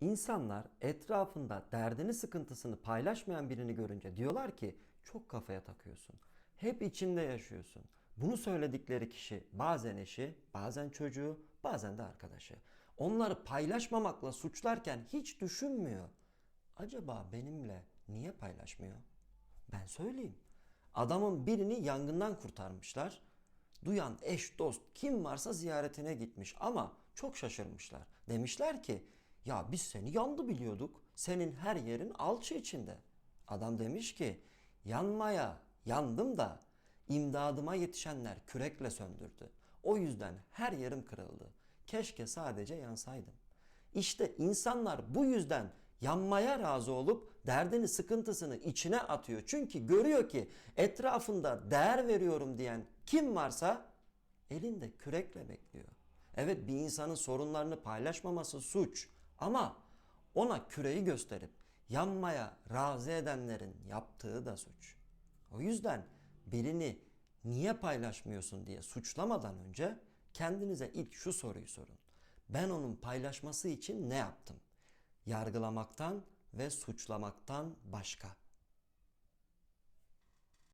İnsanlar etrafında derdini sıkıntısını paylaşmayan birini görünce diyorlar ki çok kafaya takıyorsun. Hep içinde yaşıyorsun. Bunu söyledikleri kişi bazen eşi, bazen çocuğu, bazen de arkadaşı. Onları paylaşmamakla suçlarken hiç düşünmüyor. Acaba benimle niye paylaşmıyor? Ben söyleyeyim. Adamın birini yangından kurtarmışlar. Duyan eş dost kim varsa ziyaretine gitmiş ama çok şaşırmışlar. Demişler ki ya biz seni yandı biliyorduk. Senin her yerin alçı içinde. Adam demiş ki yanmaya yandım da imdadıma yetişenler kürekle söndürdü. O yüzden her yerim kırıldı. Keşke sadece yansaydım. İşte insanlar bu yüzden yanmaya razı olup derdini sıkıntısını içine atıyor. Çünkü görüyor ki etrafında değer veriyorum diyen kim varsa elinde kürekle bekliyor. Evet bir insanın sorunlarını paylaşmaması suç ama ona küreği gösterip yanmaya razı edenlerin yaptığı da suç. O yüzden birini niye paylaşmıyorsun diye suçlamadan önce kendinize ilk şu soruyu sorun. Ben onun paylaşması için ne yaptım? Yargılamaktan ve suçlamaktan başka.